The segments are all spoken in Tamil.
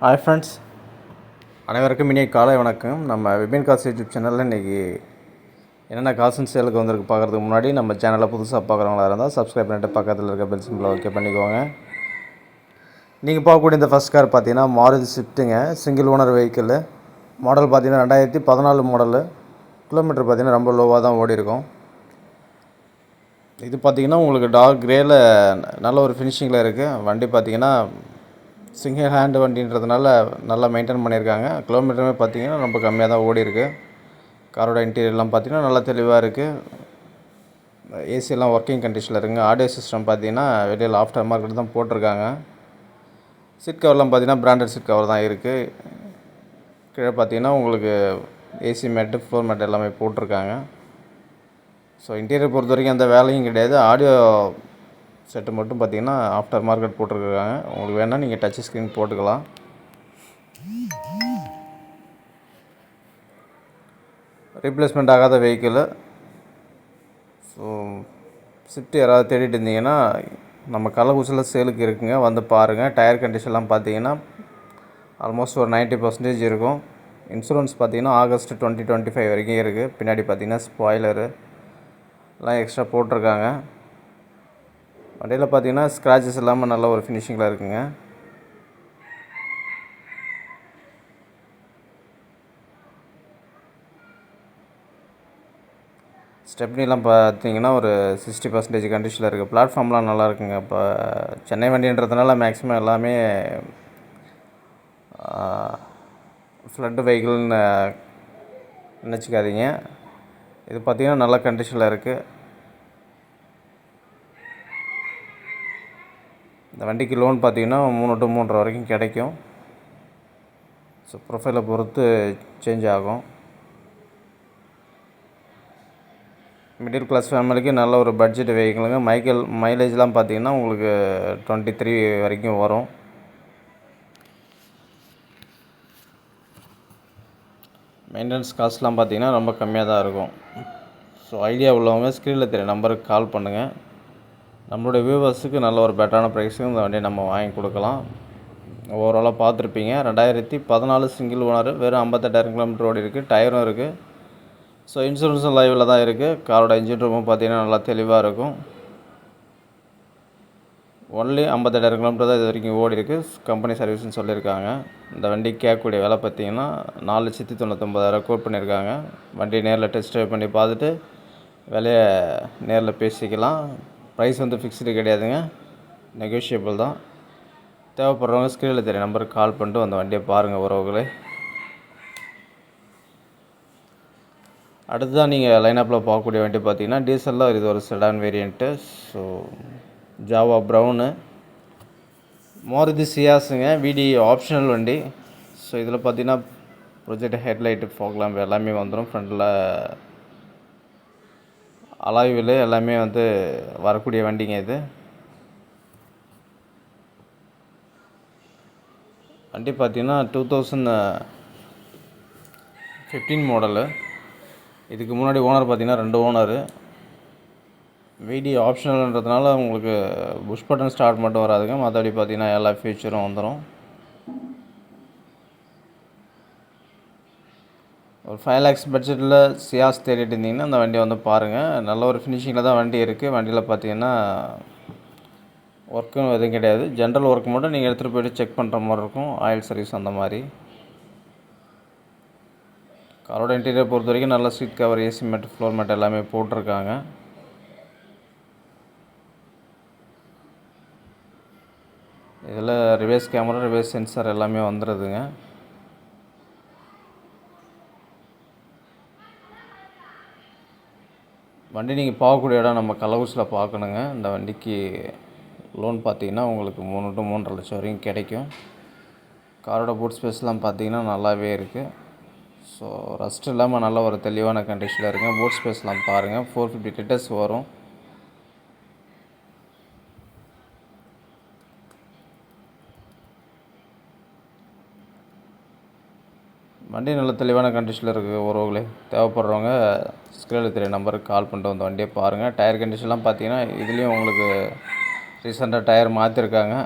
ஹாய் ஃப்ரெண்ட்ஸ் அனைவருக்கும் இனிய காலை வணக்கம். நம்ம விபின் காசு யூடியூப் சேனலில் இன்றைக்கி என்னென்ன காசுன்னு சேலுக்கு வந்திருக்கு பார்க்குறதுக்கு முன்னாடி நம்ம சேனலை புதுசாக பார்க்குறவங்களா இருந்தால் சப்ஸ்கிரைப் பண்ணிட்டு பக்கத்தில் இருக்க பெல் சிம்பிளை ஓகே பண்ணிக்கோங்க. நீங்கள் பார்க்கக்கூடிய இந்த ஃபஸ்ட் கார் பார்த்தீங்கன்னா மாருதி ஸ்விஃப்ட்டுங்க. சிங்கிள் ஓனர் வெஹிக்கிள் மாடல் பார்த்தீங்கன்னா ரெண்டாயிரத்தி பதினாலு மாடலு கிலோமீட்டர் பார்த்தீங்கன்னா ரொம்ப லோவாக தான் ஓடி இருக்கும் இது பார்த்தீங்கன்னா உங்களுக்கு டார்க் கிரேயில் நல்ல ஒரு ஃபினிஷிங்கில் இருக்குது வண்டி பார்த்தீங்கன்னா சிங்கிள் ஹேண்டு வண்டின்றதுனால நல்லா மெயின்டைன் பண்ணியிருக்காங்க. கிலோமீட்டருமே பார்த்தீங்கன்னா ரொம்ப கம்மியாக தான் ஓடி இருக்கு காரோட இன்டீரியர்லாம் பார்த்தீங்கன்னா நல்லா தெளிவாக இருக்குது ஏசியெல்லாம் ஒர்க்கிங் கண்டிஷனில் இருக்குங்க. ஆடியோ சிஸ்டம் பார்த்தீங்கன்னா வெளியில் ஆஃப்டர் மார்க்கெட் தான் போட்டிருக்காங்க. சீட் கவர்லாம் பார்த்திங்கன்னா பிராண்டட் சீட் கவர் தான் இருக்குது கீழே பார்த்தீங்கன்னா உங்களுக்கு ஏசி மேட்டு ஃப்ளோர் மேட் எல்லாமே போட்டிருக்காங்க. ஸோ இன்டீரியர் பொறுத்த வரைக்கும் அந்த வேலையும் கிடையாது. ஆடியோ செட்டு மட்டும் பார்த்தீங்கன்னா ஆஃப்டர் மார்க்கெட் போட்டிருக்காங்க. உங்களுக்கு வேணால் நீங்கள் டச் ஸ்க்ரீன் போட்டுக்கலாம். ரீப்ளேஸ்மெண்ட் ஆகாத வெஹிக்கிள் ஸோ ஸ்விஃப்ட் யாராவது தேடிட்டு இருந்தீங்கன்னா நம்ம கள்ளக்குறிச்சியில் சேலுக்கு இருக்குங்க. வந்து பாருங்கள் டயர் கண்டிஷன்லாம் பார்த்தீங்கன்னா ஆல்மோஸ்ட் ஒரு 90% பர்சன்டேஜ் இருக்கும். இன்சூரன்ஸ் பார்த்தீங்கன்னா ஆகஸ்ட் டுவெண்ட்டி டுவெண்ட்டி ஃபைவ் வரைக்கும் இருக்குது பின்னாடி பார்த்தீங்கன்னா ஸ்பாய்லரு எல்லாம் எக்ஸ்ட்ரா போட்டிருக்காங்க. வண்டியில் பார்த்தீங்கன்னா ஸ்க்ராச்சஸ் இல்லாமல் நல்ல ஒரு ஃபினிஷிங்கில் இருக்குங்க. ஸ்டெப்னிலாம் பார்த்தீங்கன்னா ஒரு சிக்ஸ்டி பர்சன்டேஜ் கண்டிஷனில் இருக்குது பிளாட்ஃபார்ம்லாம் நல்லா இருக்குங்க. இப்போ சென்னை வண்டின்றதுனால மேக்ஸிமம் எல்லாமே ஃப்ளட் வெஹிக்கிள்னு நினச்சிக்காதீங்க. இது பார்த்திங்கன்னா நல்ல கண்டிஷனில் இருக்குது வண்டிக்கு லோன் பார்த்தீங்கன்னா மூணு டு மூன்றரை வரைக்கும் கிடைக்கும். ஸோ ப்ரொஃபைலை பொறுத்து சேஞ்ச் ஆகும். மிடில் கிளாஸ் ஃபேமிலிக்கு நல்ல ஒரு பட்ஜெட் வெஹிக்கிளுங்க மைக்கேல் மைலேஜ்லாம் பார்த்தீங்கன்னா உங்களுக்கு டுவெண்ட்டி த்ரீ வரைக்கும் வரும். மெயின்டெனன்ஸ் காஸ்ட்லாம் பார்த்தீங்கன்னா ரொம்ப கம்மியாக தான் இருக்கும். ஸோ ஐடியா உள்ளவங்க ஸ்க்ரீனில் தெரிய நம்பருக்கு கால் பண்ணுங்கள் நம்மளுடைய வியூவர்ஸுக்கு நல்ல ஒரு பெட்டரான ப்ரைஸுக்கு இந்த வண்டியை நம்ம வாங்கி கொடுக்கலாம். ஓவராலாக பார்த்துருப்பீங்க. ரெண்டாயிரத்தி பதினாலு சிங்கிள் ஓனர் வெறும் ஐம்பத்தெட்டாயிரம் கிலோமீட்டர் ஓடி இருக்குது டயரும் இருக்குது ஸோ இன்சூரன்ஸும் லைவில் தான் இருக்குது காரோட இன்ஜின் ரூமும் பார்த்தீங்கன்னா நல்லா தெளிவாக இருக்கும். ஒன்லி ஐம்பத்தெட்டாயிரம் கிலோமீட்டர் தான் இது வரைக்கும் ஓடி இருக்குது கம்பெனி சர்வீஸ்னு சொல்லியிருக்காங்க. இந்த வண்டி கேட்கக்கூடிய விலை பார்த்தீங்கன்னா நாலு லட்சத்தி தொண்ணூத்தொம்பதாயிரம் கோட் பண்ணியிருக்காங்க. வண்டி நேரில் டெஸ்ட் ட்ரைவ் பண்ணி பார்த்துட்டு விலையை நேரில் பேசிக்கலாம். ப்ரைஸ் வந்து ஃபிக்ஸ்டு கிடையாதுங்க. நெகோஷியபிள் தான். தேவைப்படுறவங்க ஸ்க்ரீனில் தெரிய நம்பருக்கு கால் பண்ணிட்டு அந்த வண்டியை பாருங்கள் உறவுகளே. அடுத்ததான் நீங்கள் லைனப்பில் பார்க்கக்கூடிய வண்டி பார்த்தீங்கன்னா டீசலில் இது ஒரு sedan variant so java brown Maruti சியாஸுங்க விடி ஆப்ஷனல் வண்டி. ஸோ இதில் பார்த்தீங்கன்னா ப்ரொஜெக்ட் ஹெட்லைட்டு ஃபாக் எல்லாமே வந்துடும் ஃப்ரண்டில் அலாய்வில் எல்லாமே வந்து வரக்கூடிய வண்டிங்க இது. வண்டி பார்த்திங்கன்னா டூ தௌசண்ட் ஃபிஃப்டீன் மாடலு இதுக்கு முன்னாடி ஓனர் பார்த்திங்கன்னா ரெண்டு ஓனரு விடி ஆப்ஷனல்ன்றதுனால உங்களுக்கு புஷ் பட்டன் ஸ்டார்ட் மட்டும் வராதுங்க. மற்றபடி பார்த்தீங்கன்னா எல்லா ஃபீச்சரும் வந்துடும் ஒரு ஃபைவ் லேக்ஸ் பட்ஜெட்டில் சியாஸ் தேடிட்டு இருந்தீங்கன்னா அந்த வண்டியை வந்து பாருங்கள் நல்ல ஒரு ஃபினிஷிங்கில் தான் வண்டி இருக்குது வண்டியில் பார்த்தீங்கன்னா ஒர்க்கும் எதுவும் கிடையாது. ஜென்ரல் ஒர்க் மட்டும் நீங்கள் எடுத்துகிட்டு போய்ட்டு செக் பண்ணுற மாதிரி இருக்கும். ஆயில் சர்வீஸ் அந்த மாதிரி. காரோட இன்டீரியர் பொறுத்த வரைக்கும் நல்ல seat cover AC mat floor mat எல்லாமே போட்டிருக்காங்க. இதில் ரிவேஸ் கேமரா ரிவேஸ் சென்சார் எல்லாமே வந்துடுதுங்க வண்டி நீங்கள் பார்க்கக்கூடிய இடம் நம்ம கள்ளக்குறிச்சியில் பார்க்கணுங்க. இந்த வண்டிக்கு லோன் பார்த்தீங்கன்னா உங்களுக்கு மூணு டு மூன்றரை லட்சம் வரைக்கும் கிடைக்கும். காரோட பூட் ஸ்பேஸ்லாம் பார்த்தீங்கன்னா நல்லாவே இருக்குது ஸோ ரஸ்ட் இல்லாமல் நல்ல ஒரு தெளிவான கண்டிஷனில் இருக்குங்க பூட் ஸ்பேஸ்லாம் பாருங்கள் ஃபோர் ஃபிஃப்டி லிட்டர்ஸ் வரும். வண்டி நல்ல தெளிவான கண்டிஷனில் இருக்குது உறவுகளே. தேவைப்படுறவங்க ஸ்க்ரீனில் தெரிய நம்பருக்கு கால் பண்ணிட்டு வந்து வண்டியை பாருங்கள் டயர் கண்டிஷன்லாம் பார்த்தீங்கன்னா இதுலேயும் உங்களுக்கு ரீசெண்டாக டயர் மாற்றிருக்காங்க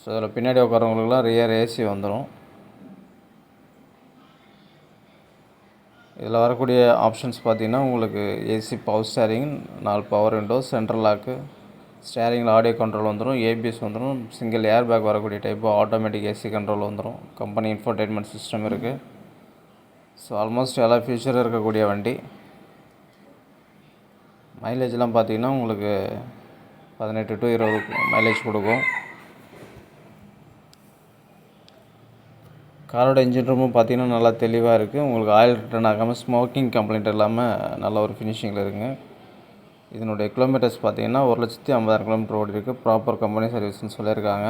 ஸோ அதில் பின்னாடி உட்காரவங்களுக்குலாம் ரியர் ஏசி வந்துடும் இதில் வரக்கூடிய ஆப்ஷன்ஸ் பார்த்தீங்கன்னா உங்களுக்கு ஏசி பவர் ஸ்டேரிங் நாலு பவர் விண்டோ சென்ட்ரல் லாக்கு ஸ்டேரிங்கில் ஆடியோ கண்ட்ரோல் வந்துடும் ஏபிஎஸ் வந்துடும் சிங்கிள் ஏர் பேக் வரக்கூடிய டைப்பு ஆட்டோமேட்டிக் ஏசி கண்ட்ரோல் வந்துடும் கம்பெனி இன்ஃபர்டைன்மெண்ட் சிஸ்டம் இருக்குது ஸோ ஆல்மோஸ்ட் எல்லா ஃபியூச்சரும் இருக்கக்கூடிய வண்டி. மைலேஜ்லாம் பார்த்தீங்கன்னா உங்களுக்கு பதினெட்டு டு இருபது மைலேஜ் கொடுக்கும். காரோட இன்ஜின் ரூமும் பார்த்தீங்கன்னா நல்லா தெளிவாக இருக்குது உங்களுக்கு ஆயில் ரிட்டர்ன் ஆகாமல் ஸ்மோக்கிங் கம்ப்ளைண்ட் இல்லாமல் நல்ல ஒரு ஃபினிஷிங்கில் இருக்குங்க இதனுடைய கிலோமீட்டர்ஸ் பார்த்தீங்கன்னா ஒரு லட்சத்தி ஐம்பதாயிரம் கிலோமீட்டர் ஓடி இருக்குது ப்ராப்பர் கம்பெனி சர்வீஸ்னு சொல்லியிருக்காங்க.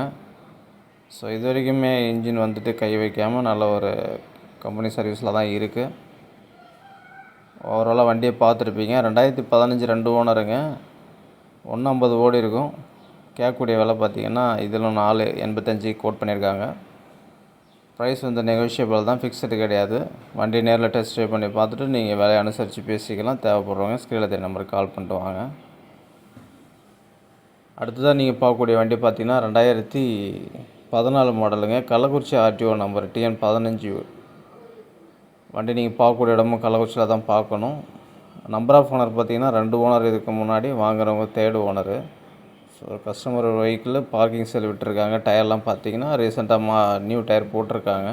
ஸோ இது வரைக்குமே இன்ஜின் வந்துட்டு கை வைக்காமல் நல்ல ஒரு கம்பெனி சர்வீஸில் தான் இருக்குது ஓவராலாக வண்டியை பார்த்துருப்பீங்க. ரெண்டாயிரத்தி பதினஞ்சு ரெண்டு ஓனருங்க. ஒன்று ஐம்பது ஓடி இருக்கும். கேட்கக்கூடிய விலை பார்த்தீங்கன்னா இதில் நாலு எண்பத்தஞ்சு கோட் பண்ணியிருக்காங்க. ப்ரைஸ் வந்து நெகோஷியபிள் தான் ஃபிக்ஸ்டு கிடையாது. வண்டி நேரில் டெஸ்ட் ட்ரைவ் பண்ணி பார்த்துட்டு நீங்கள் விலையை அனுசரித்து பேசிக்கலாம். தேவைப்படுறவங்க ஸ்க்ரீனில் தெரிய நம்பருக்கு கால் பண்ணிட்டு வாங்க. அடுத்ததாக நீங்கள் பார்க்கக்கூடிய வண்டி பார்த்தீங்கன்னா ரெண்டாயிரத்தி பதினாலு மாடலுங்க கள்ளக்குறிச்சி ஆர்டிஓ நம்பர் டிஎன் பதினஞ்சு. வண்டி நீங்கள் பார்க்கக்கூடிய இடமும் கள்ளக்குறிச்சியில் தான் பார்க்கணும். நம்பர் ஆஃப் ஓனர் பார்த்தீங்கன்னா ரெண்டு ஓனர் இதுக்கு முன்னாடி வாங்குறவங்க தேர்டு ஓனரு ஸோ கஸ்டமர் வெஹிக்கிளில் பார்க்கிங் செல் விட்டுருக்காங்க. டயர்லாம் பார்த்தீங்கன்னா ரீசெண்டாக மா நியூ டயர் போட்டிருக்காங்க.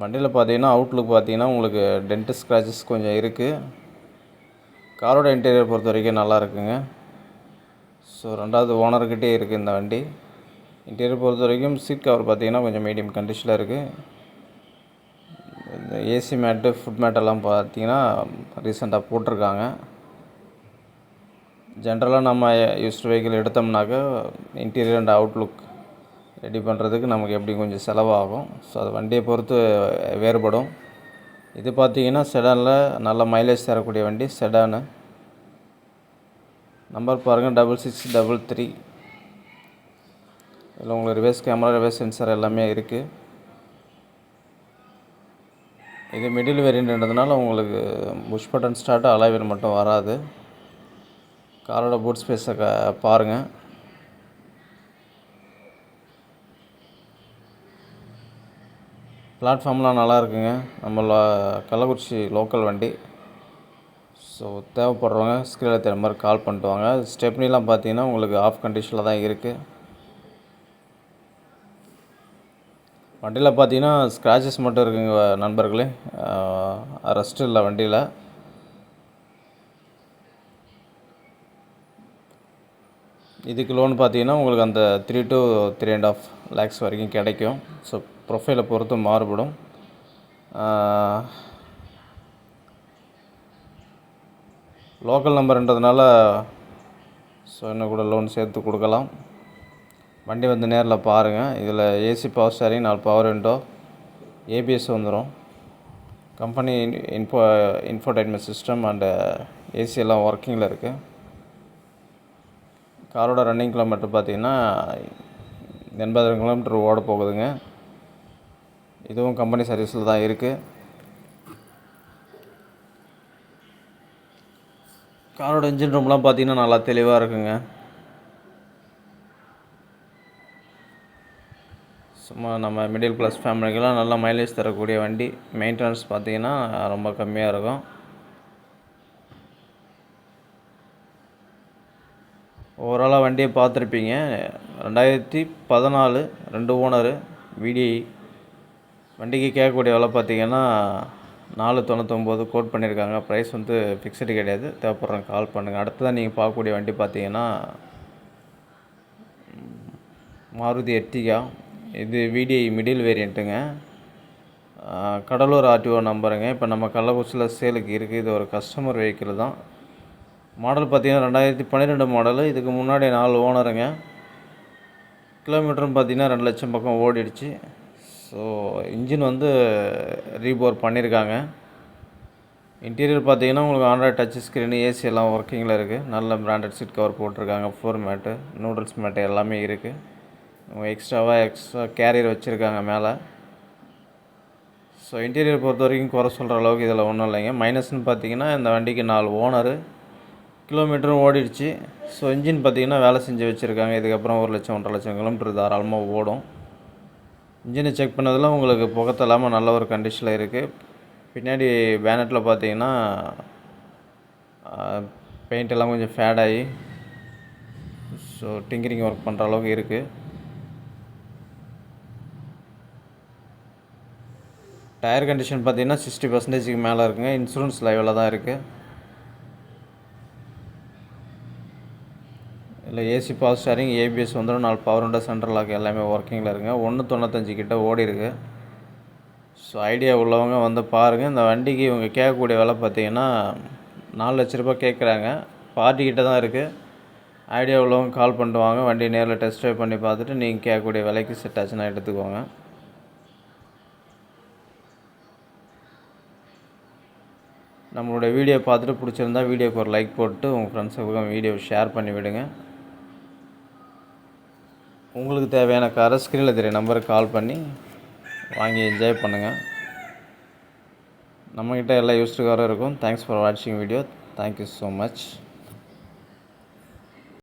வண்டியில் பார்த்தீங்கன்னா அவுட்லுக் பார்த்தீங்கன்னா உங்களுக்கு டென்ட் ஸ்க்ராச்சஸ் கொஞ்சம் இருக்குது காரோட இன்டீரியர் பொறுத்த வரைக்கும் நல்லா இருக்குங்க. ஸோ ரெண்டாவது ஓனர்கிட்டே இருக்குது இந்த வண்டி. இன்டீரியர் பொறுத்த வரைக்கும் சீட் கவர் பார்த்தீங்கன்னா கொஞ்சம் மீடியம் கண்டிஷனில் இருக்குது ஏசி மேட்டு ஃபுட் மேட்டெல்லாம் பார்த்தீங்கன்னா ரீசெண்டாக போட்டிருக்காங்க. ஜென்ரலாக நம்ம யூஸ்டு வெஹிக்கிள் எடுத்தோம்னாக்க இன்டீரியர் அண்ட் அவுட்லுக் ரெடி பண்ணுறதுக்கு நமக்கு எப்படி கொஞ்சம் செலவாகும். ஸோ அது வண்டியை பொறுத்து வேறுபடும். இது பார்த்தீங்கன்னா செடானில் நல்ல மைலேஜ் தரக்கூடிய வண்டி செடானு நம்பர் பாருங்கள் டபுள் சிக்ஸ் டபுள் த்ரீ இதில் உங்களுக்கு ரிவர்ஸ் கேமரா ரிவர்ஸ் சென்சார் எல்லாமே இருக்குது இது மிடில் வேரியண்ட்ன்றதுனால உங்களுக்கு புஷ் பட்டன் ஸ்டார்ட்டு அலைவர் மட்டும் வராது. காரோட பூட் ஸ்பேஸை க பாருங்கள் பிளாட்ஃபார்ம்லாம் நல்லா இருக்குங்க. நம்ம கள்ளக்குறிச்சி லோக்கல் வண்டி. ஸோ தேவைப்படுறவங்க ஸ்க்ரீனில் தெரியுற மாதிரி கால் பண்ணிட்டு வாங்க. ஸ்டெப்னிலாம் பார்த்தீங்கன்னா உங்களுக்கு ஆஃப் கண்டிஷனில் தான் இருக்குது வண்டியில் பார்த்தீங்கன்னா ஸ்க்ராச்சஸ் மட்டும் இருக்குங்க நண்பர்களே. ரெஸ்ட் இல்லை வண்டியில். இதுக்கு லோன் பார்த்தீங்கன்னா உங்களுக்கு அந்த three to three and half lakhs வரைக்கும் கிடைக்கும். ஸோ ப்ரொஃபைலை பொறுத்து மாறுபடும். லோக்கல் நம்பர்ன்றதுனால ஸோ இன்னும் கூட லோன் சேர்த்து கொடுக்கலாம். வண்டி வந்து நேரில் பாருங்கள் இதில் ஏசி பவர் ஸ்டேரிங் நாலு பவர் விண்டோ ஏபிஎஸ் வந்துடும் company info infotainment system and AC எல்லாம் ஒர்க்கிங்கில் இருக்குது காரோட ரன்னிங் கிலோமீட்டர் பார்த்திங்கன்னா எண்பதாயிரம் கிலோமீட்டர் ஓட போகுதுங்க. இதுவும் கம்பெனி சர்வீஸில் தான் இருக்குது காரோட இன்ஜின் ரூம்லாம் பார்த்தீங்கன்னா நல்லா தெளிவாக இருக்குங்க. சும்மா நம்ம மிடில் கிளாஸ் ஃபேமிலிக்கெல்லாம் நல்லா மைலேஜ் தரக்கூடிய வண்டி மெயின்டெனன்ஸ் பார்த்தீங்கன்னா ரொம்ப கம்மியாக இருக்கும். ஓவராலாக வண்டியை பார்த்துருப்பீங்க. ரெண்டாயிரத்தி பதினாலு ரெண்டு ஓனரு விடிஐ வண்டிக்கு கேட்கக்கூடிய விலை பார்த்திங்கன்னா நாலு தொண்ணூத்தொம்பது கோட் பண்ணியிருக்காங்க. ப்ரைஸ் வந்து ஃபிக்ஸ்டு கிடையாது. தேவைப்படுறேன் கால் பண்ணுங்கள் அடுத்ததான் நீங்கள் பார்க்கக்கூடிய வண்டி பார்த்தீங்கன்னா மாருதி எர்டிகா இது விடிஐ மிடில் வேரியண்ட்டுங்க கடலூர் ஆர்டிஓ நம்பருங்க. இப்போ நம்ம கள்ளக்குறிச்சியில் சேலுக்கு இருக்குது இது ஒரு கஸ்டமர் வெஹிக்கிள் தான். மாடல் பார்த்தீங்கன்னா ரெண்டாயிரத்தி பன்னிரெண்டு மாடலு இதுக்கு முன்னாடி நாலு ஓனருங்க கிலோமீட்டர்னு பார்த்தீங்கன்னா ரெண்டு லட்சம் பக்கம் ஓடிடுச்சு. ஸோ இன்ஜின் வந்து ரீபோர் பண்ணியிருக்காங்க இன்டீரியர் பார்த்தீங்கன்னா உங்களுக்கு ஆண்ட்ராய்ட் டச் ஸ்க்ரீனு ஏசி எல்லாம் ஒர்க்கிங்கில் இருக்குது நல்ல பிராண்டட் சீட் கவர் போட்டிருக்காங்க. ஃப்ளோர் மேட்டு நூடுல்ஸ் மேட்டு எல்லாமே இருக்குது எக்ஸ்ட்ராவாக எக்ஸ்ட்ரா கேரியர் வச்சுருக்காங்க மேலே. ஸோ இன்டீரியர் பொறுத்த வரைக்கும் குறை சொல்கிற அளவுக்கு இதில் ஒன்றும் இல்லைங்க. மைனஸ்னு பார்த்தீங்கன்னா இந்த வண்டிக்கு நாலு ஓனரு கிலோமீட்டரும் ஓடிடுச்சு. ஸோ இன்ஜின் பார்த்திங்கன்னா வேலை செஞ்சு வச்சுருக்காங்க. இதுக்கப்புறம் ஒரு லட்சம் ஒன்றரை லட்சம் கிலோமீட்டர் தாராளமாக ஓடும். இன்ஜினை செக் பண்ணதில் உங்களுக்கு புகத்த இல்லாமல் நல்ல ஒரு கண்டிஷனில் இருக்குது பின்னாடி பேனட்டில் பார்த்தீங்கன்னா பெயிண்ட் எல்லாம் கொஞ்சம் ஃபேடாகி ஸோ டிங்கரிங் ஒர்க் பண்ணுற அளவுக்கு இருக்குது டயர் கண்டிஷன் பார்த்தீங்கன்னா சிக்ஸ்டி பர்சன்டேஜுக்கு மேலே இருக்குங்க. இன்சூரன்ஸ் லைவில் தான் இருக்குது இல்லை ஏசி பவர் ஸ்டாரிங் ஏபிஎஸ் வந்துடும். நாலு பவர் விண்டோ சென்ட்ரல் லாக் எல்லாமே ஒர்க்கிங்கில் இருக்குங்க. ஒன்று தொண்ணூத்தஞ்சு கிட்டே ஓடி இருக்கு. ஸோ ஐடியா உள்ளவங்க வந்து பாருங்கள் இந்த வண்டிக்கு இவங்க கேட்கக்கூடிய விலை பார்த்தீங்கன்னா நாலு லட்ச ரூபாய் கேட்குறாங்க. பார்ட்டி கிட்ட தான் இருக்குது ஐடியா உள்ளவங்க கால் பண்ணிட்டு வாங்க. வண்டி நேரில் டெஸ்ட் ட்ரைவ் பண்ணி பார்த்துட்டு நீங்கள் கேட்கக்கூடிய விலைக்கு செட் ஆச்சுன்னா எடுத்துக்கோங்க. நம்மளுடைய வீடியோ பார்த்துட்டு பிடிச்சிருந்தா வீடியோக்கு ஒரு லைக் போட்டு உங்கள் ஃப்ரெண்ட்ஸுக்கு வீடியோ ஷேர் பண்ணி விடுங்க. உங்களுக்கு தேவையான காரை ஸ்க்ரீனில் தெரிய நம்பருக்கு கால் பண்ணி வாங்கி என்ஜாய் பண்ணுங்கள் நம்மக்கிட்ட எல்லா யூஸ்டு காரும் இருக்கும் தேங்க்ஸ் ஃபார் வாட்சிங் video thank you so much